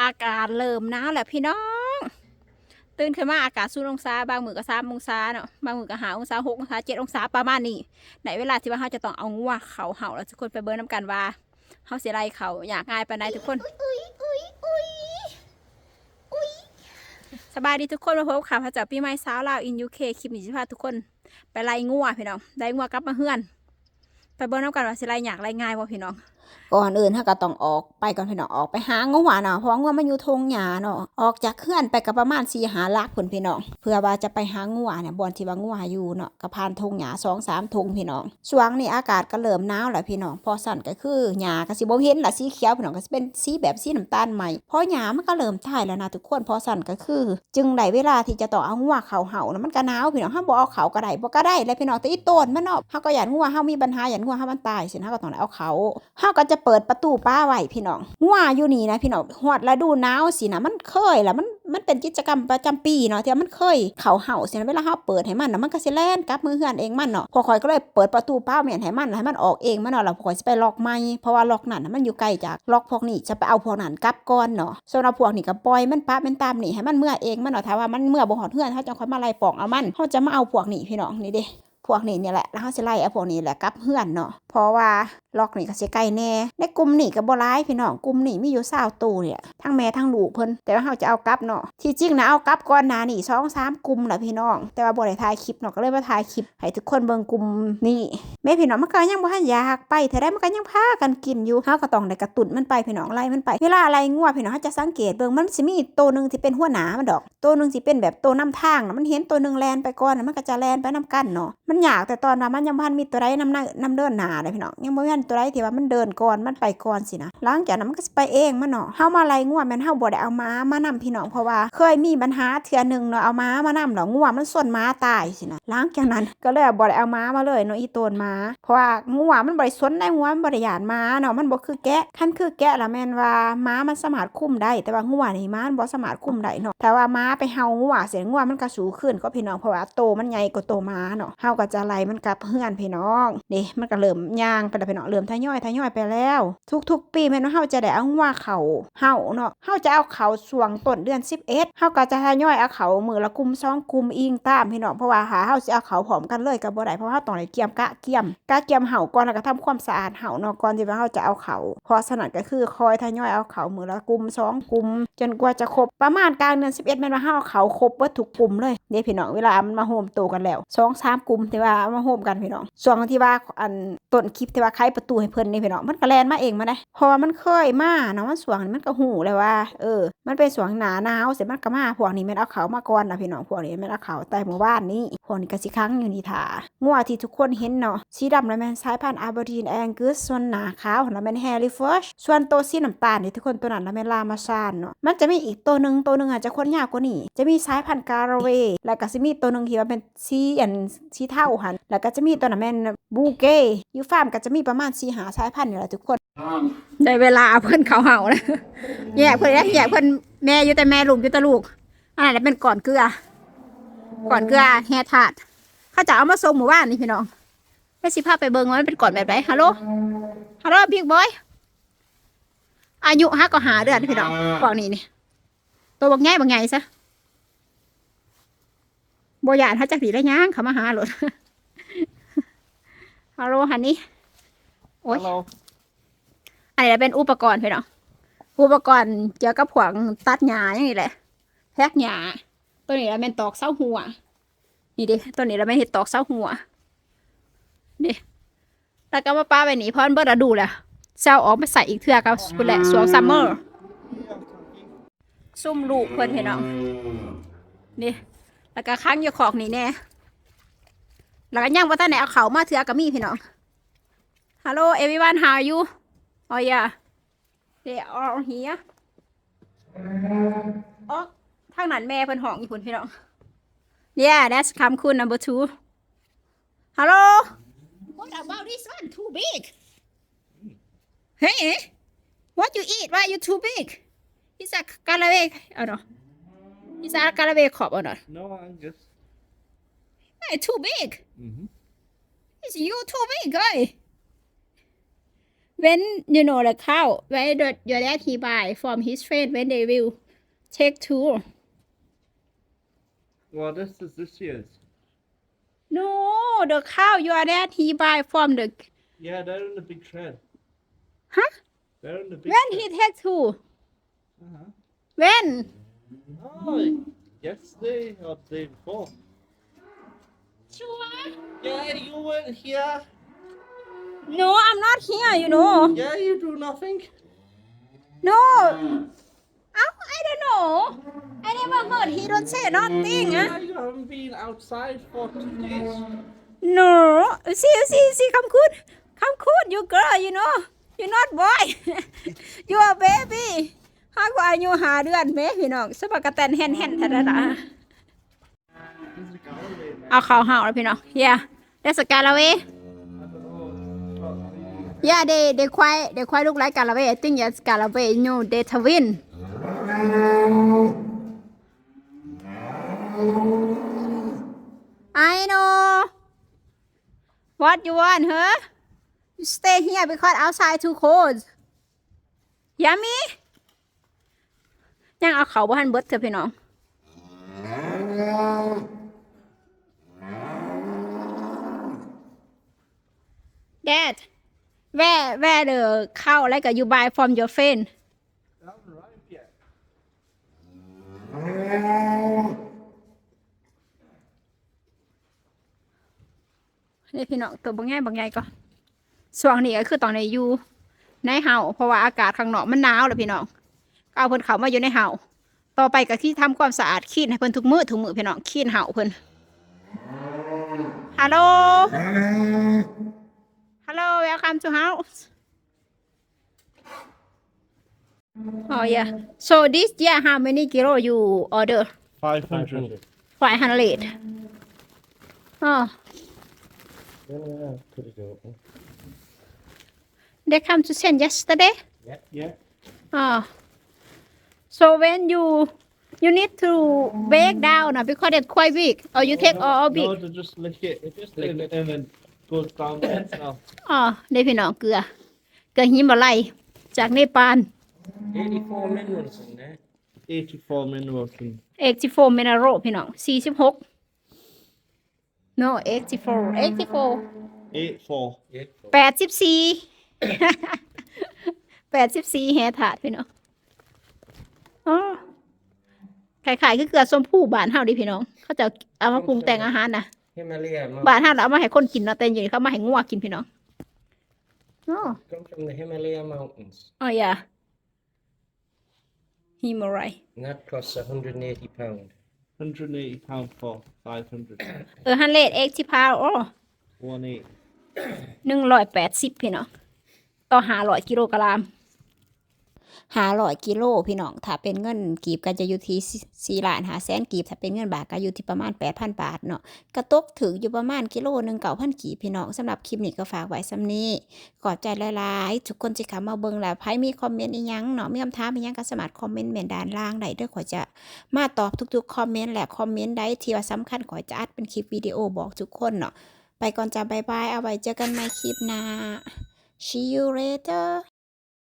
อากาศเริ่มหนาวแล้วพี่น้อง ตื่นขึ้นมาอากาศสูงองศาบางมือก็สามองศาเนาะบางมือก็หาองศาหกองศาเจ็ดองศาประมาณนี้ในเวลาที่ว่าเราจะต้องเอางัวเขาเห่าแล้วทุกคนไปเบิร์น้ำกันว่าเขาเสียไรเขาอยากง่ายไปไหนใดทุกคนสบายดีทุกคนมาพบข่าวพระเจ้าปีใหม่สาวลาวอินยูเคคลิปนี้จะพาทุกคน ไปไล่งัวพี่น้องได้งัวกลับมาเฮือน ไปเบิร์น้ำกันว่าสิไรอยากไรง่ายว่าพี่น้อง ก่อนอื่นถ้าก็ต้องออกไปก่อนพี่น้องออกไปหางัวเนาะเพราะว่างัวมันอยู่ทงหญ้าเนาะออกจากเขื่อนไปก็ประมาณสี่หาลักผลพี่น้องเพื่อว่าจะไปหางัวเนี่ยบอนที่ว่างัวอยู่เนาะก็ผ่านทงหญ้าสองสามทงพี่น้องช่วงนี้อากาศก็เริ่มหนาวแล้วพี่น้องพอสั่นก็คือหญ้าก็สิบ่เห็นละสีเขียวพี่น้องก็สิเป็นสีแบบสีน้ำตาลใหม่พราะหญ้ามันก็เริ่มตายแล้วนะทุกคนพอสั่นก็คือ จึงได้เวลาที่จะต้อเอางัวเขาเห่านะมันก็หนาวพี่น้องห้าบ่เอาเขาก็ได้บ่ก็ได้แล้วพี่น้องแต่อีต้นมันเนาะเฮาก็อยากงัวเฮามีปัญหาอยากงัวเฮามันตายสิเฮาก็ต้องเอาเขาเฮาก็จะเปิดประตูป้าไว้พี่น้องงัวอยู่นี่นะพี่น้องฮอดฤดูหนาวสินะมันเคยแล้วมันมันเป็นกิจกรรมประจำปีเนาะที่มันเคยเขาเห่าสินะเวลาเฮาเปิดให้มันนะมันก็สิแล่นกลับมือเฮือนเองมันเนาะพอคอยก็เลยเปิดประตูป้าแม่นให้มันให้มันออกเองมันเนาะแล้วพอคอยสิไปล็อกใหม่เพราะว่าล็อกนั่นมันอยู่ไกลจากล็อกพวกนี้จะไปเอาพวกนั้นกลับก่อนเนาะส่วนเอาพวกนี้ก็ปล่อยมันปะมันตามนี่ให้มันเมื่อเองมันเนาะถ้าว่ามันเมื่อบ่ฮอดเฮือนเฮาจังค่อยมาไล่ปอกเอามันเฮาจะมาเอาพวกนี้พี่น้องนี่เด้ พวกนี้เนี่ยแหละแล้วเขาสิไล่ไอ้พวกนี้แหละกลับเฮือนเนาะเพราะว่าล็อกนี่ก็สิใกล้แน่ในกลุ่มนี่ก็บ่ร้ายพี่น้องกลุ่มนี่มีอยู่สาวตูเนี่ยทั้งแม่ทั้งลูกเพิ่นแต่ว่าเขาจะเอากลับเนาะที่จริงนะเอากลับก่อนหน้านี่สองสามกลุ่มแหละพี่น้อง แต่ว่าบ่ได้ถ่ายคลิปเนาะก็เลยมาถ่ายคลิปให้ทุกคนเบิ่งกลุ่มนี่ แม่พี่น้องมันก็ยังบ่ทันอยากไปแต่ได้มันก็ยังพากันกินอยู่เฮาก็ต้องได้กระตุ้นมันไปพี่น้องไล่มันไปเวลาอะไรงัวพี่น้องเขาจะสังเกตเบิ่งมันสิมีตัวหนึงที่เป็นหัวหนามันดอก ตัวหนึงสิเป็นแบบตัวนำทางมันเห็นตัวหนึงแลนไปก่อนมันก็จะแลนไปนํกันเนาะมันอยากแต่ตอนว่ามันยังบ่ทันมีตัวใดนำหน้านำเดินหน้าเลยพี่น้องยังบ่มีตัวใดที่ว่ามันเดินก่อนมันไปก่อนสินะหลังจากนั้นมันก็สิไปเองมันเนาะเฮามาไล่งัวแม่นเฮาบ่ได้เอาม้ามานำพี่น้องเพราะว่าเคยมีปัญหาเทื่อหนึงเนาะเอาม้ามานำแล้วงัวมันส่วนม้าตายสินะหลังจากนั้นก็เลยบ่ได้เอาม้ามาเลยเนาะอีตัวมาเพราะว่างัวมันบ่ได้สนได้งัวมันบ่ได้หยานม้าเนาะมันบ่คือแกะคันคือแกะละแม่นว่าม้ามันสามารถคุ้มได้ แต่ว่างัวนี่ม้ามันบ่สามารถคุ้มได้เนาะแต่ว่าม้าไปเฮางัวเสียงัวมันก็สูงขึ้นก็พี่น้องเพราะว่าโตมันใหญ่กว่าโตม้าเนาะเฮาก็จะไล่มันกลับเฮือนพี่น้องนี่มันก็เริ่มย่างไปแล้วพี่น้องเริ่มทยอยทยอยไปแล้ว ทุกๆ ปีแม่นว่าเฮาจะได้เอางัวเขาเฮาเนาะเฮาจะเอาเขาช่วงต้นเดือน11เฮาก็จะทยอยเอาเขามือละกลุ่มสองกลุ่มอิงตามพี่น้องเพราะว่าหาเฮาสิเอาเขาพร้อมกันเลยก็บ่ได้เพราะเฮาต้องได้เกี่ยมกะเกี่ยมกะเกี่ยมเห่าก่อนแล้วก็ทำความสะอาดเห่าเนาะก่อนที่ว่าเฮาจะเอาเขาเพราะฉะนั้นก็คือคอยทยอยเอาเขามือละกลุ่มสองกลุ่มจนกว่าจะครบประมาณกลางเดือน11แม่นว่าเฮาเอาเขาครบเบิดทุกกลุ่มเลยเด้พี่น้องเวลามันมาโฮมโตกันแล้วสองสามกลุ่มที่ว่ามาโฮมกันพี่น้องช่วงที่ว่าอันต้นคลิปที่ว่าไขประตูให้เพิ่นนี่พี่น้องมันก็แลนมาเองมาได้เพราะว่ามันเคยมาเนาะมันสวงมันก็หูเลยว่า เออ มันเป็นสวงหนาหนาวเสร็จมันก็มาพวกนี้แม่นเอาเขามาก่อนนะพี่น้องพวกนี้แม่นเอาเขาแต่หมู่บ้านนี้พวกนี้ก็สิค้างอยู่นี่ท่างัวที่ทุกคนเห็นเนาะสีดำแล้วแมนสายพันธุ์อาร์เบอร์ดีนแองกัสส่วนหนาขาวแล้วแมนแฮร์รี่เฟิร์ชส่วนตัวสีน้ำตาลนี่ทุกคนตัวนั้นแล้วแมนลามาซานเนาะมันจะมีอีกตัวหนึ่งตัวหนึ่งอาจจะคนยาวกว่านี้จะมีสายพันธุ์การาเวแล้วก็สิมีตัวหนึ่งที่ว่าเป็นสีอันสีเทาหันแล้วก็จะมีตัวนั้นแมนบูเก้ยูฟาร์มก็จะมีประมาณ4หาสายพันธุ์นี่แหละทุกคนได้เวลาเพิ่นเขาเห่าแล้วแยกเพิ่นแยกเพิ่นแม่อยู่แต่แม่ลูกอยู่แต่ลูกอันนั้นเป็นก่อนเกลือก่อนเกลือแห่ถาดเขาจะเอามาส่งหมู่บ้านนี่พี่น้อง แม่สิพาไปเบิ่งว่ามันเป็นก่อนแบบไหนฮัลโหลฮัลโหลบิ๊กบอยอายุห้าก็หาเดือนพี่น้องก่อนนี้นี่ตัวบักใหญ่บักใหญ่ซะบ่ยานถ้าจักดีแล้วยังเขามาหาหลดฮัลโหลฮันนี่โอ๊ย Hello. อันนี้เป็นอุปกรณ์พี่น้องอุปกรณ์เกี่ยวกับผวงตัดหญ้าอย่างนี้แหละแพกหญ้าตัวนี้เราเป็นตอกเสาหัว นี่ดิตัวนี้เราเป็นเห็ดตอกเสาหัว นี่แล้วก็มาป้าไปหนีเพราะมันเบิดฤดูแหละเซาออกมาใส่อีกเทือกับกุแหละสวงซัมเมอร์ซุ่มลูกเพื่อนพี่น้องนี่แล้วก็ค้างอยู่ขอกนี่แน่แล้วก็ย่างว่าท่านไหนเอาเขามาเทือกับมีพี่น้อง Hello everyone how are you Oh yeah they are here อ๋อทางนั้นแม่เพิ่นห้องอยู่พุ่นพี่น้อง Yeah that's คำคุณ number two Hello What about this one? Too big. Hey What you eat? Why you too big? Is a caraway Oh no. Is a caraway crop or not No, I'm just. Hey too big. Hmm Is you too big guy. When you know the cow where the your dad he buy from his friend when they will take tour Well, this is this year's. No the cow your dad he buy from the Yeah, they're in the big shed. Huh? They're in the big when shed. he take tour Uh-huh. when Oh, yesterday or the day before. sure Yeah, you weren't here. no I'm not here you know Yeah, you do nothing. no oh, I don't know I never heard he don't say nothing huh? Yeah, you haven't been outside for two days. No, see, see, see, come good, come good, you girl, you know, you not boy, you a baby. ฮากว่าอายุหาเดือนแม่พี่น้องสปากะแตนแห่นแห่นทัดดา There's a gallery in there. เอาเขาเห่าแล้วพี่น้อง yeah that's a Galloway I don't know. yeah they they quite they quite look like Galloway I think yes Galloway new they twin I know what you want huh you stay here because outside too cold yummy ยังเอาเขาบ้านเบิดเถอะพี่น้อง Dad where where the cow like you buy from your friend They haven't arrived yet. นี่พี่น้องตัวบางแง่บางใหญ่ก็ช่วงนี้ก็คือตอนในอยู่ในเห่าเพราะว่าอากาศข้างนอกมันหนาวเลยพี่น้องก็เอาเพิ่นเขามาอยู่ในเห่าต่อไปก็ที่ทำความสะอาดขี้นให้เพิ่นทุกมือทุกมือพี่น้องขี้นเห่าเพิ่นฮัลโหลฮัลโหล welcome to house oh yeah so this year how many kilo you order 500. 500 oh Yeah, pretty good. they come to send yesterday Yeah. yeah. Oh. So when you you need to bake down uh, because it's quite big or you take all big No, to just lick it. It just lick it and then goes down the itself. อ๋อได้พี่น้องเกลือ เกลือหิมาลัยจากเนปาล 84 minerals in there. 84 minerals and เอ็กซิโฟเมนาโรพี่น้องสี่สิบหก no เอ็กซิโฟเอ็กซิโฟ 84. Yeah. แปดสิบสี่แปดสิบสี่แฮถาดพี่น้องอ๋อขายๆคือเกลือส้มผู้บานเฮาดิพี่น้อง เขาจะเอามาปรุงแต่งอาหารนะ Himalaya บา mountains. ทห้าเราเอามาให้คนกินเนาะแต่อยู่นี่เขามาให้งัวกินพี่น้องอ๋อ Come from the Himalaya mountains. อ๋อยาฮิมาไร And that costs 180 pound. 180 pound for 500. เออฮันเลดเอ็กที่พาวโอ้ 180. หนึ่งร้อยแปดสิบพี่น้องต่อหาร้อยกิโลกรัม หาร้อยกิโลพี่น้องถ้าเป็นเงินกีบก็จะอยู่ที่สี่ล้านหาแสนกีบถ้าเป็นเงินบาทก็อยู่ที่ประมาณแปดพันบาทเนาะกระตกถึงอยู่ประมาณกิโลหนึ่งเก่าพันกีบพี่น้องสำหรับคลิปนี้ก็ฝากไว้ซ้ำนี้ขอบใจหลายๆทุกคนที่เข้ามาเบิ่งแล้วไพ่มีคอมเมนต์อีหยังเนาะมีคำถามอีหยังก็สามารถคอมเมนต์เมนด้านล่างได้เด้อขอจะมาตอบทุกๆคอมเมนต์แหละคอมเมนต์ใดที่ว่าสำคัญขอจะอัดเป็นคลิปวิดีโอบอกทุกคนเนาะไปก่อนจ้าบายบายเอาไว้เจอกันใหม่คลิปหน้า see you later